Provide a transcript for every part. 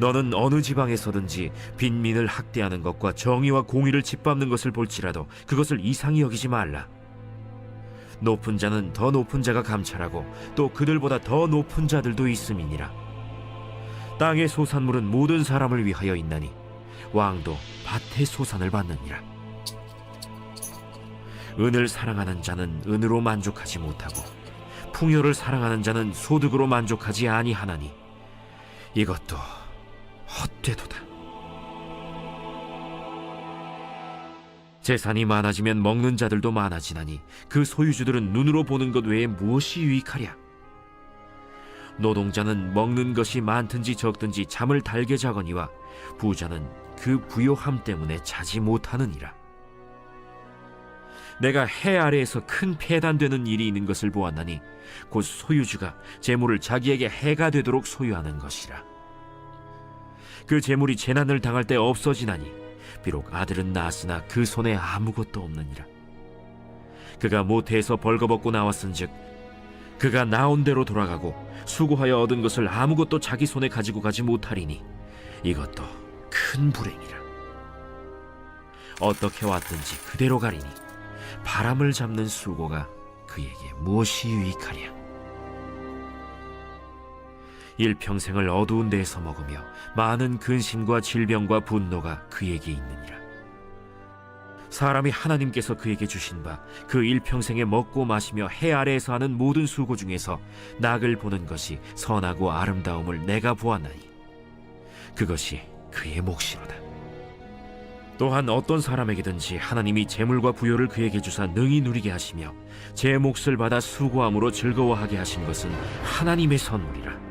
너는 어느 지방에서든지 빈민을 학대하는 것과 정의와 공의를 짓밟는 것을 볼지라도 그것을 이상히 여기지 말라. 높은 자는 더 높은 자가 감찰하고 또 그들보다 더 높은 자들도 있음이니라. 땅의 소산물은 모든 사람을 위하여 있나니 왕도 밭의 소산을 받느니라. 은을 사랑하는 자는 은으로 만족하지 못하고 풍요를 사랑하는 자는 소득으로 만족하지 아니하나니 이것도 헛되도다. 재산이 많아지면 먹는 자들도 많아지나니 그 소유주들은 눈으로 보는 것 외에 무엇이 유익하랴? 노동자는 먹는 것이 많든지 적든지 잠을 달게 자거니와 부자는 그 부요함 때문에 자지 못하느니라. 내가 해 아래에서 큰 폐단되는 일이 있는 것을 보았나니 곧 소유주가 재물을 자기에게 해가 되도록 소유하는 것이라. 그 재물이 재난을 당할 때 없어지나니 비록 아들은 낳았으나 그 손에 아무것도 없느니라. 그가 모태에서 벌거벗고 나왔은즉 그가 나온 대로 돌아가고 수고하여 얻은 것을 아무것도 자기 손에 가지고 가지 못하리니 이것도 큰 불행이라. 어떻게 왔든지 그대로 가리니 바람을 잡는 수고가 그에게 무엇이 유익하랴? 일평생을 어두운 데에서 먹으며 많은 근심과 질병과 분노가 그에게 있느니라. 사람이 하나님께서 그에게 주신 바 그 일평생에 먹고 마시며 해 아래에서 하는 모든 수고 중에서 낙을 보는 것이 선하고 아름다움을 내가 보았나니 그것이 그의 몫이로다. 또한 어떤 사람에게든지 하나님이 재물과 부요를 그에게 주사 능히 누리게 하시며 제 몫을 받아 수고함으로 즐거워하게 하신 것은 하나님의 선물이라.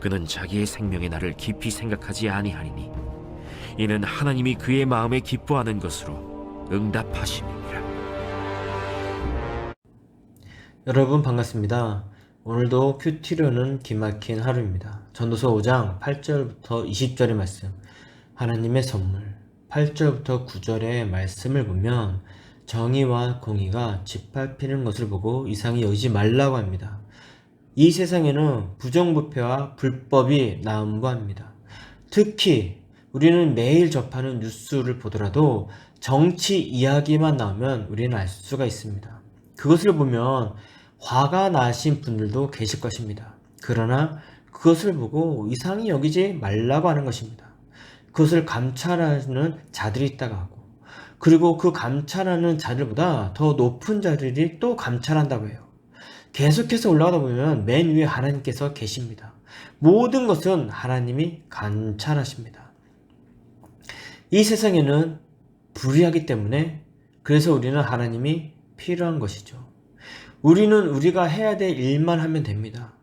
그는 자기의 생명의 날을 깊이 생각하지 아니하리니 이는 하나님이 그의 마음에 기뻐하는 것으로 응답하심이니라. 여러분 반갑습니다. 오늘도 큐티로는 기막힌 하루입니다. 전도서 5장 8절부터 20절의 말씀 하나님의 선물 8절부터 9절의 말씀을 보면 정의와 공의가 짓밟히는 것을 보고 이상히 여기지 말라고 합니다. 이 세상에는 부정부패와 불법이 나음과합니다. 특히 우리는 매일 접하는 뉴스를 보더라도 정치 이야기만 나오면 우리는 알 수가 있습니다. 그것을 보면 화가 나신 분들도 계실 것입니다. 그러나 그것을 보고 이상히 여기지 말라고 하는 것입니다. 그것을 감찰하는 자들이 있다고 하고, 그리고 그 감찰하는 자들보다 더 높은 자들이 또 감찰한다고 해요. 계속해서 올라가다 보면 맨 위에 하나님께서 계십니다. 모든 것은 하나님이 관찰하십니다. 이 세상에는 불의하기 때문에 그래서 우리는 하나님이 필요한 것이죠. 우리는 우리가 해야 될 일만 하면 됩니다.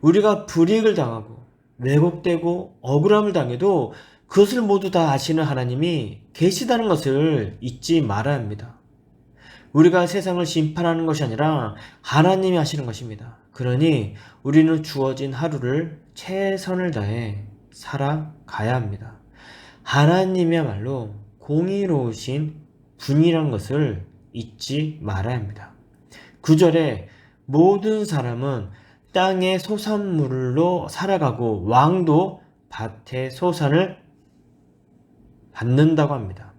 우리가 불이익을 당하고 왜곡되고 억울함을 당해도 그것을 모두 다 아시는 하나님이 계시다는 것을 잊지 말아야 합니다. 우리가 세상을 심판하는 것이 아니라 하나님이 하시는 것입니다. 그러니 우리는 주어진 하루를 최선을 다해 살아가야 합니다. 하나님이야말로 공의로우신 분이란 것을 잊지 말아야 합니다. 9절에 모든 사람은 땅의 소산물로 살아가고 왕도 밭의 소산을 받는다고 합니다.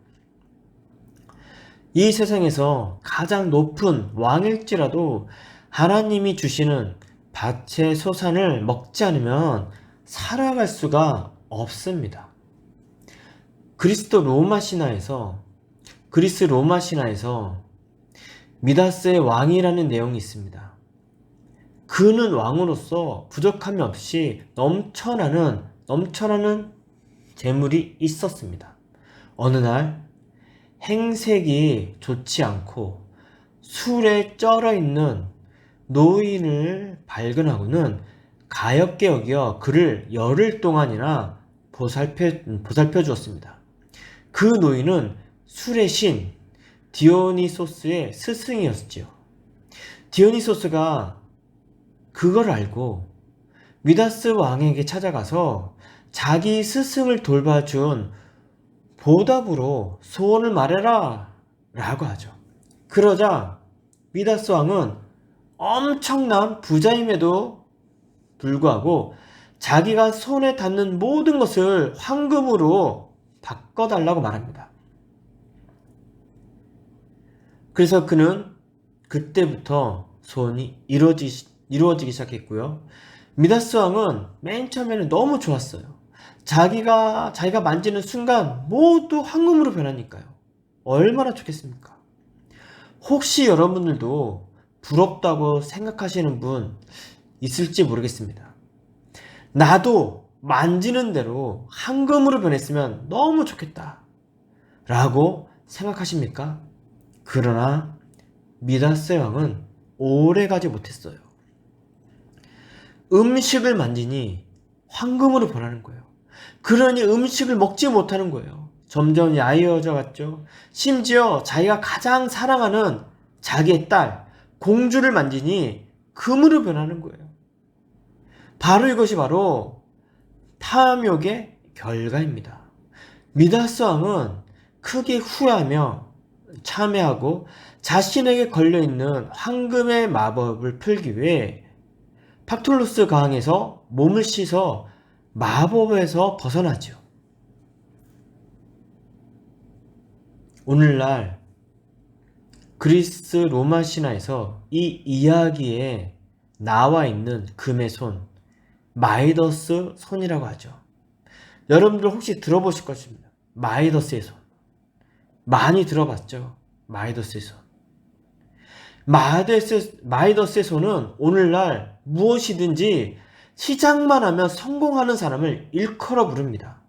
이 세상에서 가장 높은 왕일지라도 하나님이 주시는 밭의 소산을 먹지 않으면 살아갈 수가 없습니다. 그리스도 로마 신화에서 그리스 로마 신화에서 미다스의 왕이라는 내용이 있습니다. 그는 왕으로서 부족함이 없이 넘쳐나는 넘쳐나는 재물이 있었습니다. 어느 날 행색이 좋지 않고 술에 쩔어 있는 노인을 발견하고는 가엽게 여겨 그를 열흘 동안이나 보살펴, 보살펴 주었습니다. 그 노인은 술의 신 디오니소스의 스승이었지요. 디오니소스가 그걸 알고 미다스 왕에게 찾아가서 자기 스승을 돌봐준 보답으로 소원을 말해라 라고 하죠. 그러자 미다스 왕은 엄청난 부자임에도 불구하고 자기가 손에 닿는 모든 것을 황금으로 바꿔달라고 말합니다. 그래서 그는 그때부터 소원이 이루어지, 이루어지기 시작했고요. 미다스 왕은 맨 처음에는 너무 좋았어요. 자기가, 자기가 만지는 순간 모두 황금으로 변하니까요. 얼마나 좋겠습니까? 혹시 여러분들도 부럽다고 생각하시는 분 있을지 모르겠습니다. 나도 만지는 대로 황금으로 변했으면 너무 좋겠다. 라고 생각하십니까? 그러나 미다스 왕은 오래 가지 못했어요. 음식을 만지니 황금으로 변하는 거예요. 그러니 음식을 먹지 못하는 거예요. 점점 야이어져 갔죠. 심지어 자기가 가장 사랑하는 자기의 딸, 공주를 만지니 금으로 변하는 거예요. 바로 이것이 바로 탐욕의 결과입니다. 미다스 왕은 크게 후회하며 참회하고 자신에게 걸려있는 황금의 마법을 풀기 위해 팍툴루스 강에서 몸을 씻어 마법에서 벗어나죠. 오늘날 그리스 로마 신화에서 이 이야기에 나와 있는 금의 손, 마이더스 손이라고 하죠. 여러분들 혹시 들어보실 것입니다. 마이더스의 손. 많이 들어봤죠? 마이더스의 손. 마이더스, 마이더스의 손은 오늘날 무엇이든지 시작만 하면 성공하는 사람을 일컬어 부릅니다.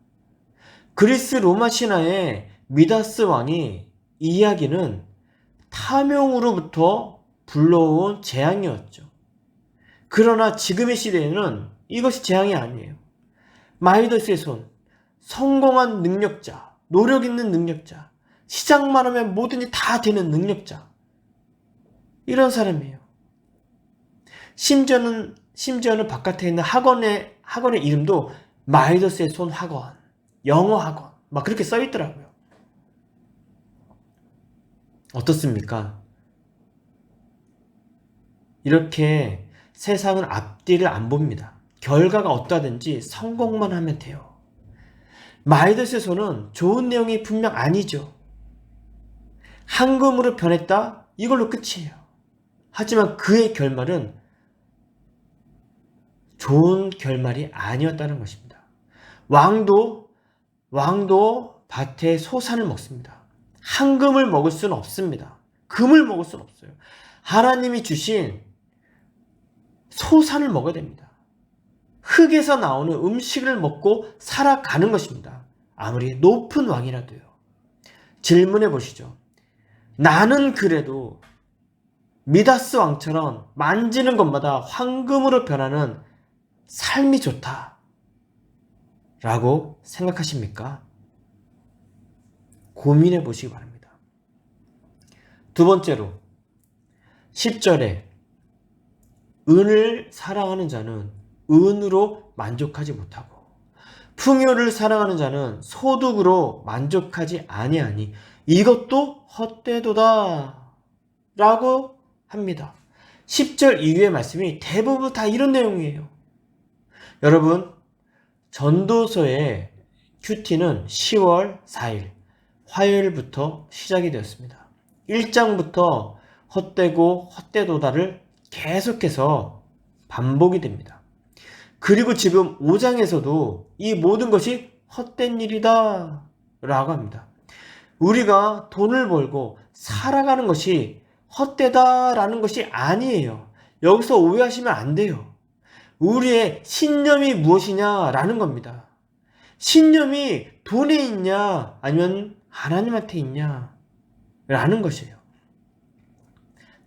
그리스 로마 신화의 미다스 왕이 이야기는 탐욕으로부터 불러온 재앙이었죠. 그러나 지금의 시대에는 이것이 재앙이 아니에요. 마이더스의 손, 성공한 능력자, 노력 있는 능력자, 시작만 하면 뭐든지 다 되는 능력자. 이런 사람이에요. 심지어는, 심지어는 바깥에 있는 학원의, 학원의 이름도 마이더스의 손 학원, 영어 학원, 막 그렇게 써 있더라고요. 어떻습니까? 이렇게 세상은 앞뒤를 안 봅니다. 결과가 어떠하든지 성공만 하면 돼요. 마이더스의 손은 좋은 내용이 분명 아니죠. 황금으로 변했다? 이걸로 끝이에요. 하지만 그의 결말은 좋은 결말이 아니었다는 것입니다. 왕도, 왕도 밭에 소산을 먹습니다. 황금을 먹을 수는 없습니다. 금을 먹을 수는 없어요. 하나님이 주신 소산을 먹어야 됩니다. 흙에서 나오는 음식을 먹고 살아가는 것입니다. 아무리 높은 왕이라도요. 질문해 보시죠. 나는 그래도 미다스 왕처럼 만지는 것마다 황금으로 변하는 삶이 좋다. 라고 생각하십니까? 고민해 보시기 바랍니다. 두 번째로, 10절에 은을 사랑하는 자는 은으로 만족하지 못하고 풍요를 사랑하는 자는 소득으로 만족하지 아니하니 이것도 헛되도다 라고 합니다. 10절 이후의 말씀이 대부분 다 이런 내용이에요. 여러분 전도서의 큐티는 10월 4일 화요일부터 시작이 되었습니다. 1장부터 헛되고 헛되도다를 계속해서 반복이 됩니다. 그리고 지금 5장에서도 이 모든 것이 헛된 일이다 라고 합니다. 우리가 돈을 벌고 살아가는 것이 헛되다라는 것이 아니에요. 여기서 오해하시면 안 돼요. 우리의 신념이 무엇이냐라는 겁니다. 신념이 돈에 있냐 아니면 하나님한테 있냐 라는 것이에요.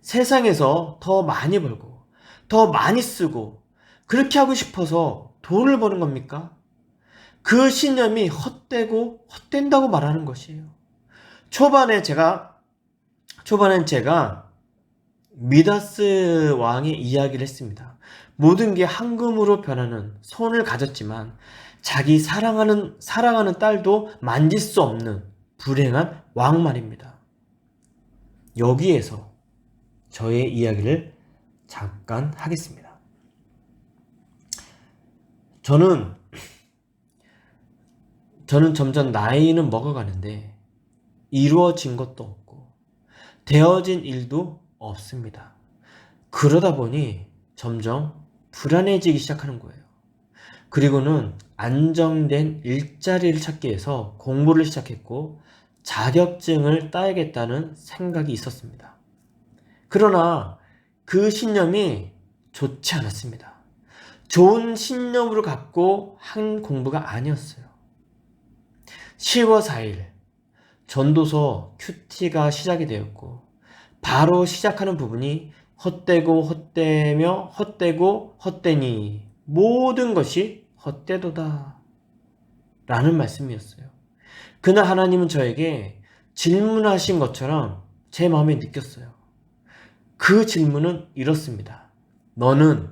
세상에서 더 많이 벌고 더 많이 쓰고 그렇게 하고 싶어서 돈을 버는 겁니까? 그 신념이 헛되고 헛된다고 말하는 것이에요. 초반에 제가 초반엔 제가 미다스 왕의 이야기를 했습니다. 모든 게 황금으로 변하는 손을 가졌지만 자기 사랑하는 사랑하는 딸도 만질 수 없는 불행한 왕 말입니다. 여기에서 저의 이야기를 잠깐 하겠습니다. 저는 저는 점점 나이는 먹어가는데 이루어진 것도 없고 되어진 일도 없습니다. 그러다 보니 점점 불안해지기 시작하는 거예요. 그리고는 안정된 일자리를 찾기 위해서 공부를 시작했고 자격증을 따야겠다는 생각이 있었습니다. 그러나 그 신념이 좋지 않았습니다. 좋은 신념으로 갖고 한 공부가 아니었어요. 10월 4일 전도서 큐티가 시작이 되었고 바로 시작하는 부분이 헛되고 헛되며 헛되고 헛되니 모든 것이 헛되도다 라는 말씀이었어요. 그날 하나님은 저에게 질문하신 것처럼 제 마음에 느꼈어요. 그 질문은 이렇습니다. 너는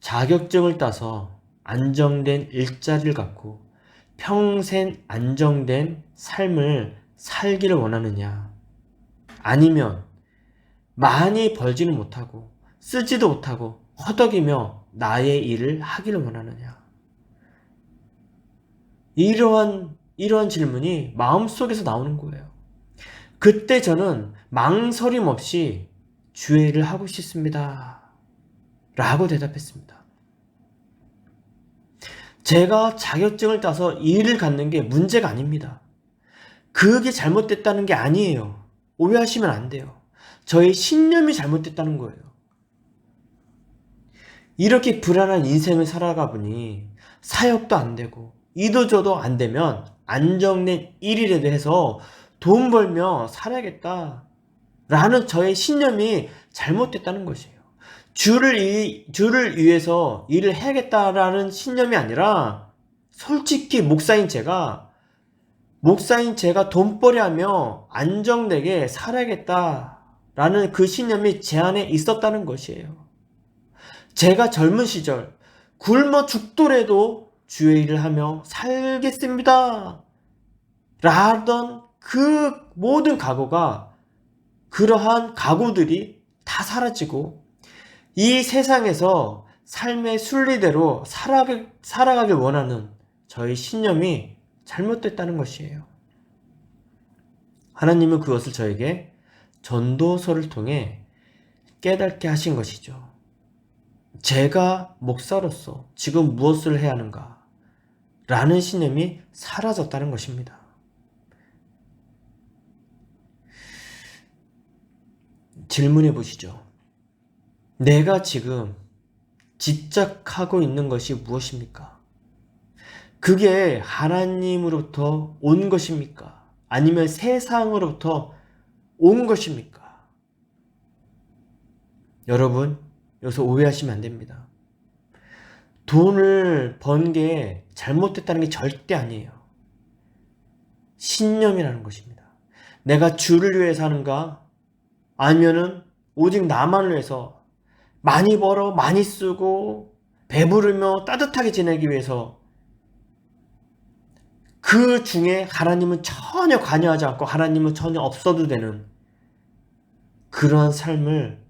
자격증을 따서 안정된 일자리를 갖고 평생 안정된 삶을 살기를 원하느냐? 아니면 많이 벌지는 못하고 쓰지도 못하고 허덕이며 나의 일을 하기를 원하느냐? 이러한 이러한 질문이 마음속에서 나오는 거예요. 그때 저는 망설임 없이 주의 일을 하고 싶습니다. 라고 대답했습니다. 제가 자격증을 따서 일을 갖는 게 문제가 아닙니다. 그게 잘못됐다는 게 아니에요. 오해하시면 안 돼요. 저의 신념이 잘못됐다는 거예요. 이렇게 불안한 인생을 살아가 보니 사역도 안 되고 이도저도 안 되면 안정된 일이라도 해서 돈 벌며 살아야겠다. 라는 저의 신념이 잘못됐다는 것이에요. 주를, 이, 주를 위해서 일을 해야겠다라는 신념이 아니라 솔직히 목사인 제가 목사인 제가 돈벌이 하며 안정되게 살아야겠다 라는 그 신념이 제 안에 있었다는 것이에요. 제가 젊은 시절 굶어 죽더라도 주의 일을 하며 살겠습니다. 라던 그 모든 각오가 그러한 각오들이 다 사라지고 이 세상에서 삶의 순리대로 살아가길, 살아가길 원하는 저의 신념이 잘못됐다는 것이에요. 하나님은 그것을 저에게 전도서를 통해 깨닫게 하신 것이죠. 제가 목사로서 지금 무엇을 해야 하는가? 라는 신념이 사라졌다는 것입니다. 질문해 보시죠. 내가 지금 집착하고 있는 것이 무엇입니까? 그게 하나님으로부터 온 것입니까? 아니면 세상으로부터 온 것입니까? 여러분, 여기서 오해하시면 안 됩니다. 돈을 번 게 잘못됐다는 게 절대 아니에요. 신념이라는 것입니다. 내가 주를 위해 사는가? 아니면은 오직 나만을 위해서 많이 벌어 많이 쓰고 배부르며 따뜻하게 지내기 위해서 그 중에 하나님은 전혀 관여하지 않고 하나님은 전혀 없어도 되는 그러한 삶을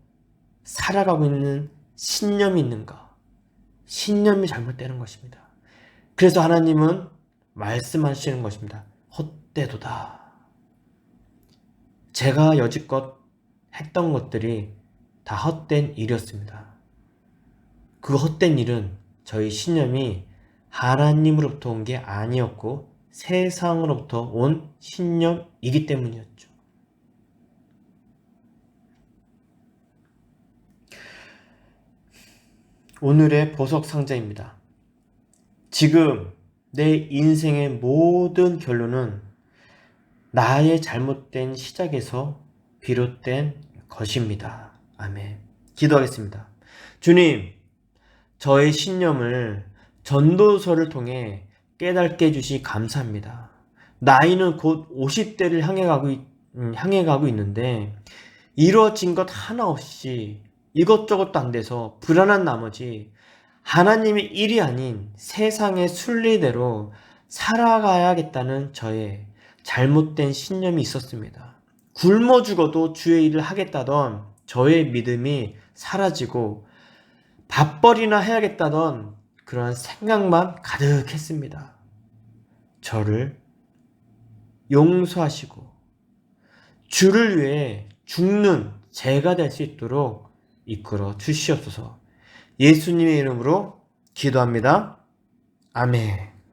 살아가고 있는 신념이 있는가? 신념이 잘못되는 것입니다. 그래서 하나님은 말씀하시는 것입니다. 헛되도다. 제가 여지껏 했던 것들이 다 헛된 일이었습니다. 그 헛된 일은 저희 신념이 하나님으로부터 온 게 아니었고 세상으로부터 온 신념이기 때문이었죠. 오늘의 보석 상자입니다. 지금 내 인생의 모든 결론은 나의 잘못된 시작에서 비롯된 것입니다. 아멘. 기도하겠습니다. 주님, 저의 신념을 전도서를 통해 깨닫게 해주시 감사합니다. 나이는 곧 50대를 향해 가고, 있, 음, 향해 가고 있는데, 이루어진 것 하나 없이 이것저것도 안 돼서 불안한 나머지 하나님의 일이 아닌 세상의 순리대로 살아가야겠다는 저의 잘못된 신념이 있었습니다. 굶어 죽어도 주의 일을 하겠다던 저의 믿음이 사라지고 밥벌이나 해야겠다던 그러한 생각만 가득했습니다. 저를 용서하시고 주를 위해 죽는 제가 될 수 있도록 이끌어 주시옵소서. 예수님의 이름으로 기도합니다. 아멘.